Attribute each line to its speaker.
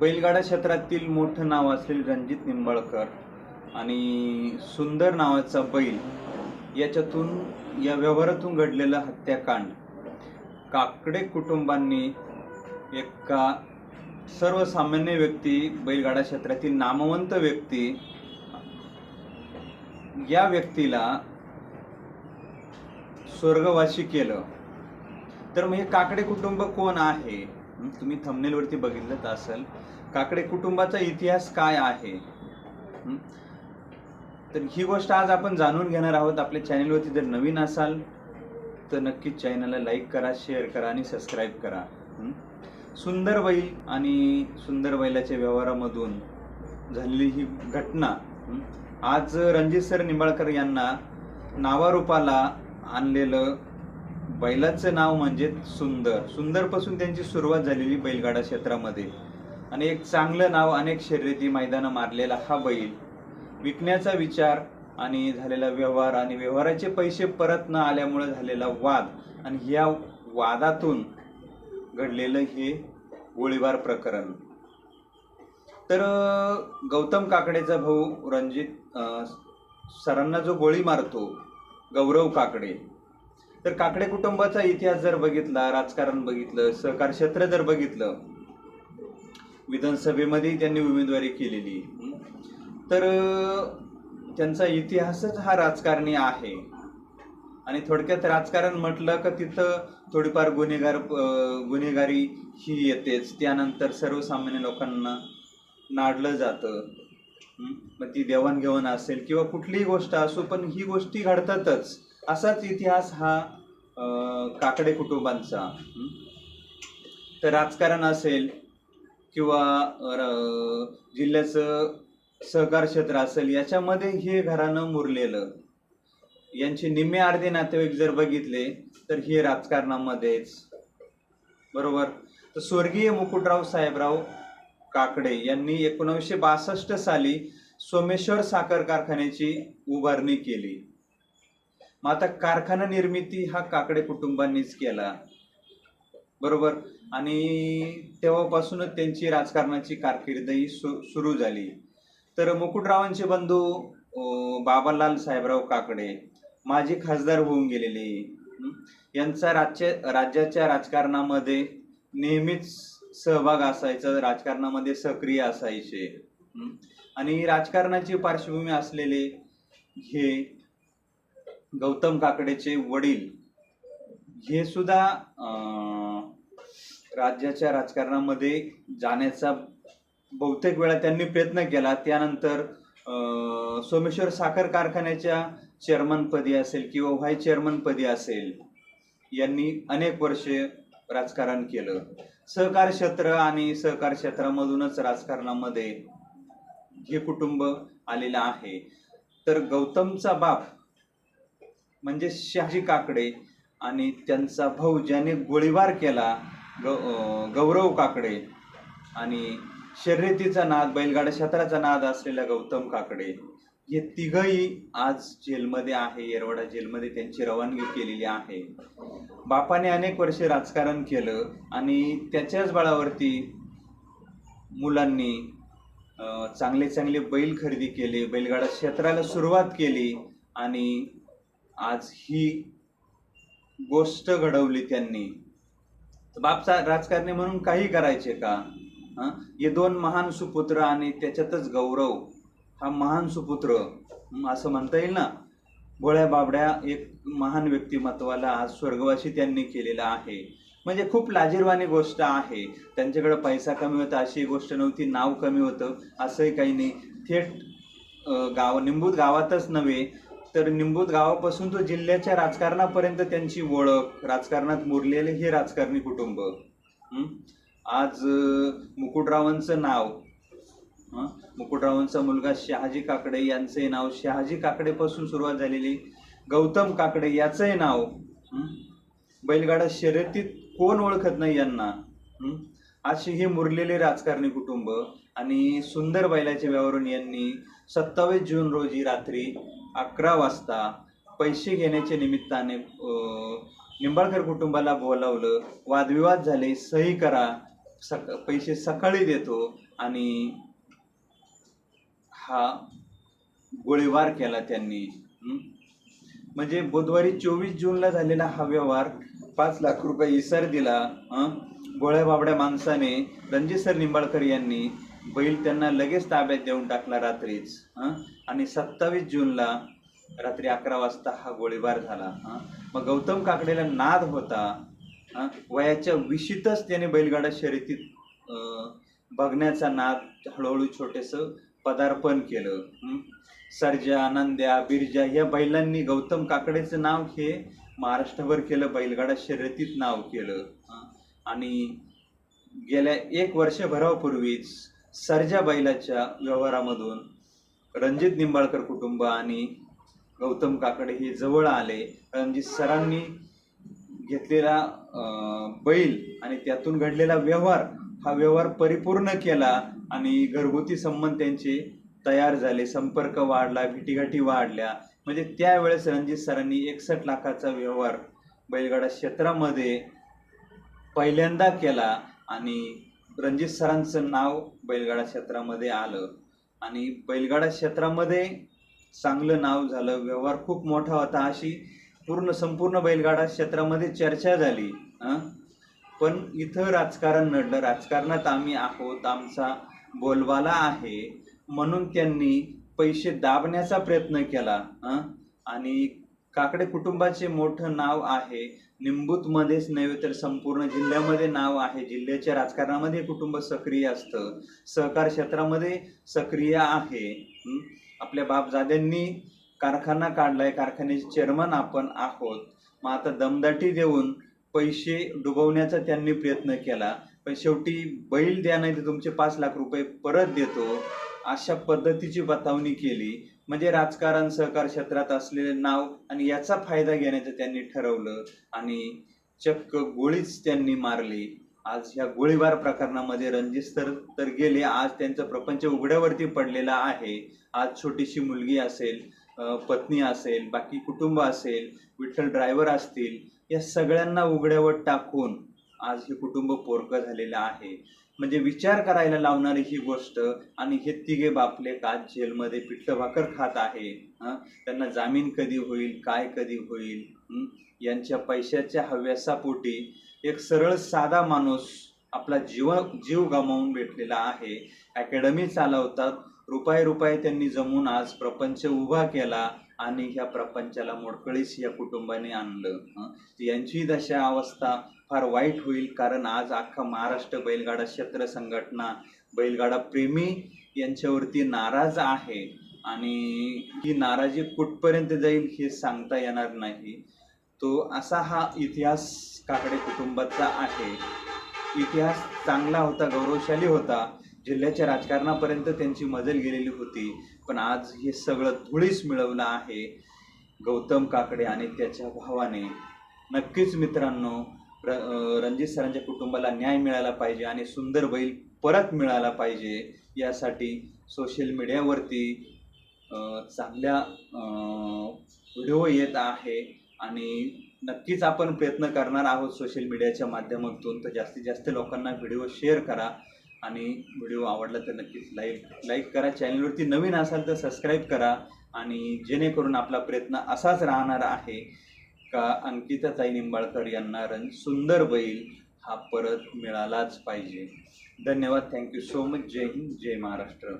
Speaker 1: बैलगाडा क्षेत्रातील मोठं नाव असलेले रणजित निंबाळकर. आणि सुंदर नावाचा बैल याच्यातून या व्यवहारातून घडलेलं हत्याकांड. काकडे कुटुंबांनी एका सर्वसामान्य व्यक्ती बैलगाडा क्षेत्रातील नामवंत व्यक्ती या व्यक्तीला स्वर्गवासी केलं. तर मग हे काकडे कुटुंब कोण आहे? तुम्ही थंबनेलवरती बघितलंच असेल. काकडे कुटुंबाचा इतिहास काय आहे? तर ही गोष्ट आज आपण जाणून घेणार आहोत. आपल्या चॅनलवरती जर नवीन असाल तर नक्कीच चॅनलला लाईक करा शेअर करा आणि सबस्क्राईब करा. सुंदर बैल आणि सुंदर बैलाच्या व्यवहारामधून झालेली ही घटना आज रणजित सर निंबाळकर यांना नावारूपाला आणलेलं बैलाचं नाव म्हणजे सुंदर. सुंदरपासून त्यांची सुरुवात झालेली बैलगाडा क्षेत्रामध्ये. आणि एक चांगलं नाव अनेक शर्यती मैदानं मारलेला हा बैल. विकण्याचा विचार आणि झालेला व्यवहार आणि व्यवहाराचे पैसे परत न आल्यामुळे झालेला वाद आणि या वादातून घडलेलं हे गोळीबार प्रकरण. तर गौतम काकडेचा भाऊ रणजित सरांना जो गोळी मारतो गौरव काकडे तर काकडे कुटुंबाचा इतिहास जर बघितला राजकारण बघितलं सहकार क्षेत्र जर बघितलं विधानसभेमध्ये त्यांनी उमेदवारी केलेली. तर त्यांचा इतिहासच हा राजकारणी आहे. आणि थोडक्यात राजकारण म्हटलं का तिथं थोडीफार गुन्हेगार गुन्हेगारी ही येतेच. त्यानंतर सर्वसामान्य लोकांना नाडलं जातं. मग ती देवाणघेवाण असेल किंवा कुठलीही गोष्ट असो पण ही गोष्टी घडतातच. असाच इतिहास हा काकडे कुटुंबांचा. तर राजकारण असेल किंवा जिल्ह्याचं सहकार क्षेत्र असेल याच्यामध्ये हे घरानं मुरलेलं. यांचे निम्मे अर्धे नातेवाईक जर बघितले तर हे राजकारणामध्येच. बरोबर? तर स्वर्गीय मुकुटराव साहेबराव काकडे यांनी एकोणावीसशे बासष्ट साली सोमेश्वर साखर कारखान्याची उभारणी केली. मग आता कारखाना निर्मिती हा काकडे कुटुंबांनीच केला. बरोबर? आणि तेव्हापासूनच त्यांची राजकारणाची कारकिर्दही सु सुरू झाली. तर मुकुटरावांचे बंधू बाबालाल साहेबराव काकडे माजी खासदार होऊन गेलेले यांचा राज्य राज्याच्या राजकारणामध्ये नेहमीच सहभाग असायचा राजकारणामध्ये सक्रिय असायचे आणि राजकारणाची पार्श्वभूमी असलेले हे गौतम काकडेचे वडील हे सुद्धा राज्याच्या राजकारणामध्ये जाण्याचा बहुतेक वेळा त्यांनी प्रयत्न केला. त्यानंतर अं, सोमेश्वर साखर कारखान्याच्या चेअरमनपदी असेल किंवा व्हाईस चेअरमनपदी असेल यांनी अनेक वर्षे राजकारण केलं. सहकार क्षेत्र आणि सहकार क्षेत्रामधूनच राजकारणामध्ये हे कुटुंब आलेलं आहे. तर गौतमचा बाप म्हणजे शहाजी काकडे आणि त्यांचा भाऊ ज्याने गोळीबार केला ग गौरव काकडे आणि शर्यतीचा नाद बैलगाडा क्षेत्राचा नाद असलेला गौतम काकडे हे तिघही आज जेलमध्ये आहे येरवडा जेलमध्ये त्यांची रवानगी केलेली आहे. बापाने अनेक वर्षे राजकारण केलं आणि त्याच्याच बळावरती मुलांनी चांगले चांगले बैल खरेदी केले बैलगाडा क्षेत्राला सुरुवात केली आणि आज ही गोष्ट घडवली त्यांनी. बापचा राजकारणी म्हणून काही करायचे का? हे? दोन महान सुपुत्र आणि त्याच्यातच गौरव हा महान सुपुत्र असं म्हणता येईल ना? भोळ्या बाबड्या एक महान व्यक्तिमत्वाला आज स्वर्गवासी त्यांनी केलेला आहे. म्हणजे खूप लाजीरवाणी गोष्ट आहे. त्यांच्याकडे पैसा कमी होता अशी गोष्ट नव्हती नाव कमी होतं असंही काही नाही. थेट गाव निंबूत गावातच नव्हे तर निंबूत गावापासून तो जिल्ह्याच्या राजकारणापर्यंत त्यांची ओळख राजकारणात मुरलेले हे राजकारणी कुटुंब. आज मुकुटरावांचं नाव मुकुटरावांचा मुलगा शहाजी काकडे यांचे नाव शहाजी काकडेपासून सुरुवात झालेली. गौतम काकडे याचंही नाव बैलगाडा शर्यतीत कोण ओळखत नाही यांना हं? अशी हे मुरलेले राजकारणी कुटुंब. आणि सुंदर बैलाचे व्यवहारून यांनी सत्तावीस जून रोजी रात्री अकरा वाजता पैसे घेण्याच्या निमित्ताने निंबाळकर कुटुंबाला बोलावलं. वादविवाद झाले. सही करा. सक पैसे सकाळी देतो. आणि हा गोळीबार केला त्यांनी. म्हणजे बुधवारी चोवीस जूनला झालेला हा व्यवहार पाच लाख रुपये इसार दिला. गोळ्या बाबड्या माणसाने. रणजित सर निंबाळकर यांनी बैल त्यांना लगेच ताब्यात देऊन टाकला रात्रीच आणि सत्तावीस जूनला रात्री अकरा वाजता हा गोळीबार झाला मग गौतम काकडेला नाद होता वयाच्या विशीतच त्याने बैलगाडा शर्यतीत बघण्याचा नाद हळूहळू छोटेस पदार्पण केलं सर्जा आनंद्या बिरजा या बैलांनी गौतम काकडेचं नाव हे महाराष्ट्रभर केलं बैलगाडा शर्यतीत नाव केलं आणि गेल्या एक वर्षभरापूर्वीच सरजा बैलाच्या व्यवहारामधून रणजित निंबाळकर कुटुंब आणि गौतम काकडे हे जवळ आले. रणजित सरांनी घेतलेला बैल आणि त्यातून घडलेला व्यवहार हा व्यवहार परिपूर्ण केला आणि घरगुती संबंध त्यांचे तयार झाले. संपर्क वाढला भेटीगाठी वाढल्या. म्हणजे त्यावेळेस रणजित सरांनी एकसष्ट लाखाचा व्यवहार बैलगाडा क्षेत्रामध्ये पहिल्यांदा केला आणि रणजित सरांचं नाव बैलगाडा क्षेत्रामध्ये आलं आणि बैलगाडा क्षेत्रामध्ये चांगलं नाव झालं व्यवहार खूप मोठा होता अशी पूर्ण संपूर्ण बैलगाडा क्षेत्रामध्ये चर्चा झाली पण इथं राजकारण नडलं राजकारणात आम्ही आहोत आमचा बोलबाला आहे. म्हणून त्यांनी पैसे दाबण्याचा प्रयत्न केला आणि काकडे कुटुंबाचे मोठं नाव आहे. निंबूतमध्येच नव्हे तर संपूर्ण जिल्ह्यामध्ये नाव आहे. जिल्ह्याच्या राजकारणामध्ये कुटुंब सक्रिय असतं. सहकार क्षेत्रामध्ये सक्रिय आहे. आपल्या बापजाद्यांनी कारखाना काढलाय. कारखान्याचे चेअरमन आपण आहोत. मग आता दमदाटी देऊन पैसे डुबवण्याचा त्यांनी प्रयत्न केला. पण शेवटी बैल द्या नाही तर तुमचे पाच लाख रुपये परत देतो. अशा पद्धतीची बतावणी केली. म्हणजे राजकारण सहकार क्षेत्रात असलेले नाव आणि याचा फायदा घेण्याचं त्यांनी ठरवलं आणि चक्क गोळीच त्यांनी मारली. आज ह्या गोळीबार प्रकरणामध्ये रणजित तर तर गेले. आज त्यांचं प्रपंच उघड्यावरती पडलेला आहे. आज छोटीशी मुलगी असेल पत्नी असेल बाकी कुटुंब असेल विठ्ठल ड्रायव्हर असतील या सगळ्यांना उघड्यावर टाकून आज हे कुटुंब पोरकं झालेलं आहे. म्हणजे विचार करायला लावणारी ही गोष्ट आणि हे तिघे बापले का जेलमध्ये पिठलं भाकर खात आहे त्यांना जामीन कधी होईल काय कधी होईल यांच्या पैशाच्या हव्यासापोटी एक सरळ साधा माणूस आपला जीव जीव गमावून भेटलेला आहे. अकॅडमी चालवतात. रुपये रुपये त्यांनी जमून आज प्रपंच उभा केला आणि ह्या प्रपंचाला मोडकळीस या कुटुंबाने आणलं यांची दशा अवस्था. फार वाईट होईल कारण आज अख्खा महाराष्ट्र बैलगाडा क्षेत्र संघटना बैलगाडा प्रेमी यांच्यावरती नाराज आहे आणि ही नाराजी कुठपर्यंत जाईल हे सांगता येणार नाही. तो असा हा इतिहास काकडे कुटुंबाचा आहे. इतिहास चांगला होता गौरवशाली होता. जिल्ह्याच्या राजकारणापर्यंत त्यांची मजल गेलेली होती पण आज हे सगळं धुळीस मिळवलं आहे. गौतम काकडे आणि त्याच्या भावाने. नक्कीच मित्रांनो रणजित सरांच्या कुटुंबाला न्याय मिळाला पाहिजे आणि सुंदर बैल परत मिळाला पाहिजे यासाठी सोशल मीडियावरती चांगल्या व्हिडिओ येत आहे आणि नक्कीच आपण प्रयत्न करणार आहोत सोशल मीडियाच्या माध्यमातून. तर जास्तीत जास्त लोकांना व्हिडिओ शेअर करा आणि व्हिडिओ आवडला तर नक्कीच लाईक लाईक करा. चॅनलवरती नवीन असाल तर सबस्क्राईब करा आणि जेणेकरून आपला प्रयत्न असाच राहणार आहे. का अंकिताताई निंबाळकर यांना रन सुंदर बैल हा परत मिळालाच पाहिजे. धन्यवाद. थँक्यू सो मच जय हिंद जय महाराष्ट्र.